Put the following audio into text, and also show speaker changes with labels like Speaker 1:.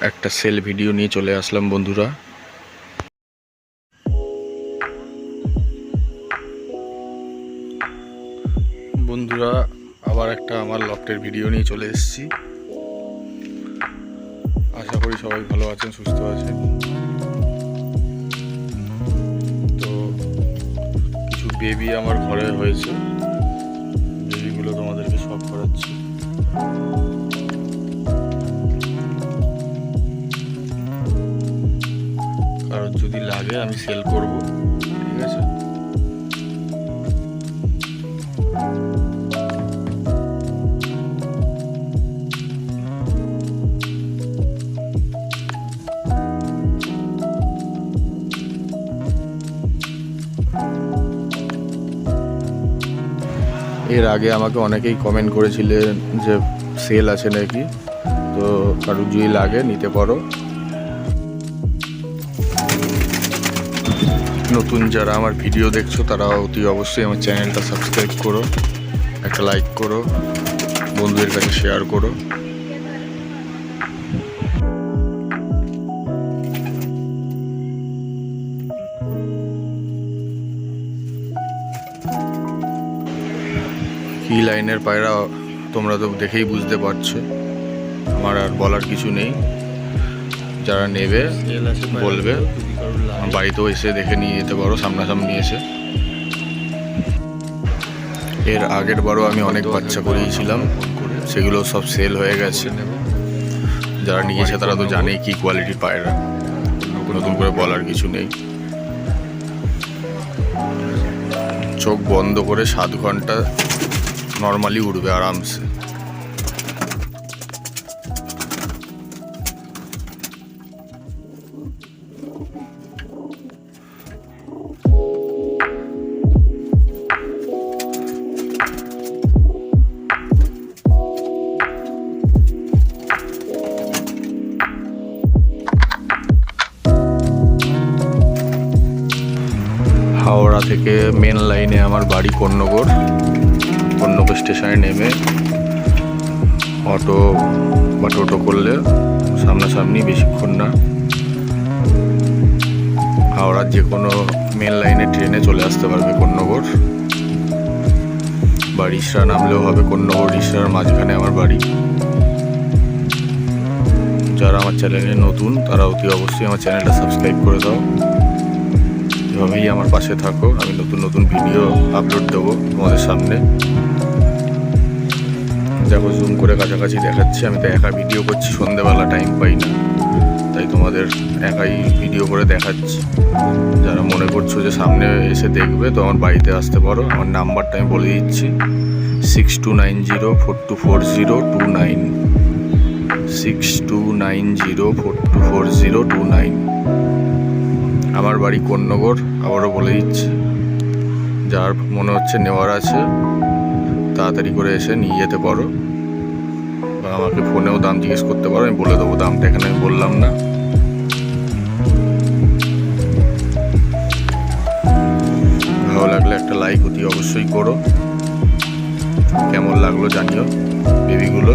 Speaker 1: একটা sell video নিয়ে চলে আসলাম, বন্ধুরা। বন্ধুরা, আবার একটা আমার লফটের ভিডিও নিয়ে চলে এসেছি। আশা করি সবাই ভালো আছেন, সুস্থ আছেন। তো কিছু বেবি আমার ঘরে হয়েছে। যদি লাগে, আমি সেল করব। ঠিক আছে? এর আগে আমাকে অনেকেই কমেন্ট করেছিলেন যে সেল আছে নাকি। তো কারোর যদি লাগে, নিতে পারো। নতুন যারা আমার ভিডিও দেখছ, তারা অতি অবশ্যই আমার চ্যানেলটা সাবস্ক্রাইব করো, একটা লাইক করো, বন্ধুদের কাছে শেয়ার করো। কি লাইনের পায়রা তোমরা তো দেখেই বুঝতে পারছ, আমার আর বলার কিছু নেই। যারা নেবে বলবে। বাড়িতেও এসে দেখে নিয়ে যেতে পারো, সামনাসামনি এসে। এর আগের বারও আমি অনেক বাচ্চা করিয়েছিলাম, সেগুলো সব সেল হয়ে গেছে। যারা নিয়েছে তারা তো জানেই কি কোয়ালিটির পায়রা নতুন করে বলার কিছু নেই। চোখ বন্ধ করে সাত ঘণ্টা নর্মালি উঠবে আরামসে। থেকে মেন লাইনে আমার বাড়ি কন্যগর। কন্যগর স্টেশনে নেমে অটো বা টোটো করলে সামনাসামনি বেশিক্ষণ না। হাওড়ার যে কোনো মেন লাইনে ট্রেনে চলে আসতে পারবে কন্যগর। বা রিসরা নামলেও হবে কন্যগর রিসরার মাঝখানে আমার বাড়ি। যারা আমার চ্যানেলে নতুন, তারা অতি অবশ্যই আমার চ্যানেলটা সাবস্ক্রাইব করে দাও। এভাবেই আমার পাশে থাকো। আমি নতুন নতুন ভিডিও আপলোড দেবো তোমাদের সামনে। দেখো জুম করে কাছাকাছি দেখাচ্ছি। আমি তো একা ভিডিও করছি, সন্ধেবেলা টাইম পাই না তাই তোমাদের একাই ভিডিও করে দেখাচ্ছি। যারা মনে করছ যে সামনে এসে দেখবে, তো আমার বাড়িতে আসতে পারো। আমার নাম্বারটা আমি বলে দিচ্ছি। Six two nine zero four two four zero two nine six two nine zero four two four zero two nine আমার বাড়ি কন্যগর আবারও বলে দিচ্ছি। যার মনে হচ্ছে নেওয়ার আছে, তাড়াতাড়ি করে এসে নিয়ে যেতে পারো। বা আমাকে ফোনেও দাম জিজ্ঞেস করতে পারো, আমি বলে দেবো দামটা এখানে, আমি বললাম না। ভালো লাগলে একটা লাইক অতি অবশ্যই করো। কেমন লাগল জানিও বেবিগুলো